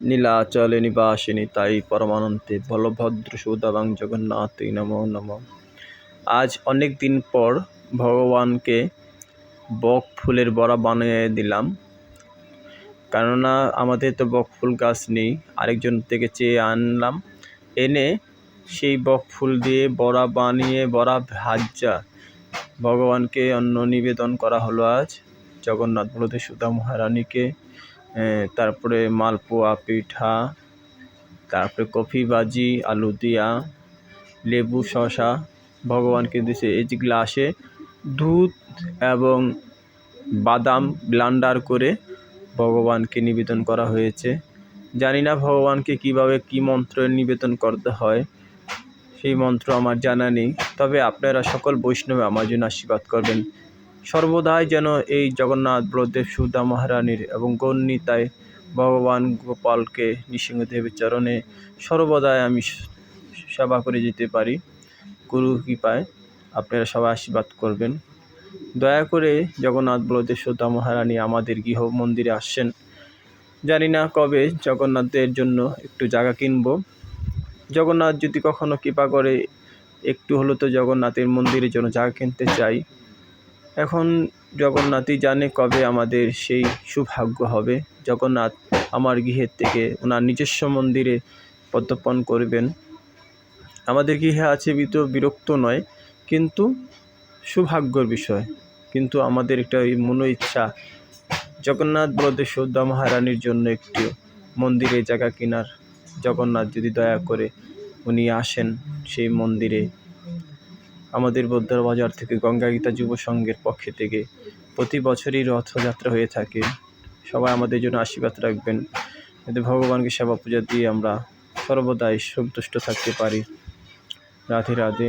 নীলাচলে নিবাসিনী, তাই পরমানন্দে বলভদ্র সুদাবাং জগন্নাথই নমো নম। আজ অনেক দিন পর ভগবানকে বক ফুলের বড়া বানিয়ে দিলাম। কেননা আমাদের তো বক ফুল গাছ নেই, আরেকজন থেকে চেয়ে আনলাম। এনে সেই বক ফুল দিয়ে বড়া বানিয়ে, বড়া ভাজা ভগবানকে অন্ন নিবেদন করা হলো আজ। জগন্নাথ বলদেব সুধা মহারানীকে তারপরে মালপোয়া, পিঠা, তারপরে কফি বাজি, আলু দিয়া, লেবু, শসা, ভগবানকে দিছে। এই যে গ্লাসে দুধ এবং বাদাম ব্লান্ডার করে ভগবানকে নিবেদন করা হয়েছে। জানি না ভগবানকে কীভাবে কি মন্ত্র নিবেদন করতে হয়, সেই মন্ত্র আমার জানা নেই। তবে আপনারা সকল বৈষ্ণবে আমার জন্য আশীর্বাদ করবেন। সর্বদাই যেন এই জগন্নাথ বলদেব সুদা মহারানীর এবং গণ্যিতায় ভগবান গোপালকে নৃসিংহদেবের চরণে সর্বদাই আমি সেবা করে যেতে পারি। গুরু কৃপায় আপনারা সবাই আশীর্বাদ করবেন। দয়া করে জগন্নাথ বলদেব সুদা মহারানী আমাদের গৃহ মন্দিরে আসছেন জানি না কবে জগন্নাথের জন্য একটু জায়গা কিনবো। জগন্নাথ যদি কখনো কৃপা করে, একটু হলো তো জগন্নাথের মন্দিরের জন্য জায়গা কিনতে চাই। এখন জগন্নাথই জানে কবে আমাদের সেই সৌভাগ্য হবে। জগন্নাথ আমার গৃহের থেকে ওনার নিজস্ব মন্দিরে পদার্পণ করবেন। আমাদের গৃহে আছে বিত বিরক্ত নয়, কিন্তু সৌভাগ্যর বিষয়। কিন্তু আমাদের একটা মনো ইচ্ছা, জগন্নাথ বলদেব সৌদা মহারানীর জন্য একটি মন্দিরে জায়গা কেনার। জগন্নাথ যদি দয়া করে উনি আসেন সেই মন্দিরে। আমাদের বোদ্ধার বাজার থেকে গঙ্গা গীতা যুব সংঘের পক্ষে থেকে প্রতি বছরই রথযাত্রা হয়ে থাকে। সবাই আমাদের জন্য আশীর্বাদ রাখবেন। যাতে ভগবানকে সেবা পূজা দিয়ে আমরা সর্বদাই সন্তুষ্ট থাকতে পারি। রাধে রাধে।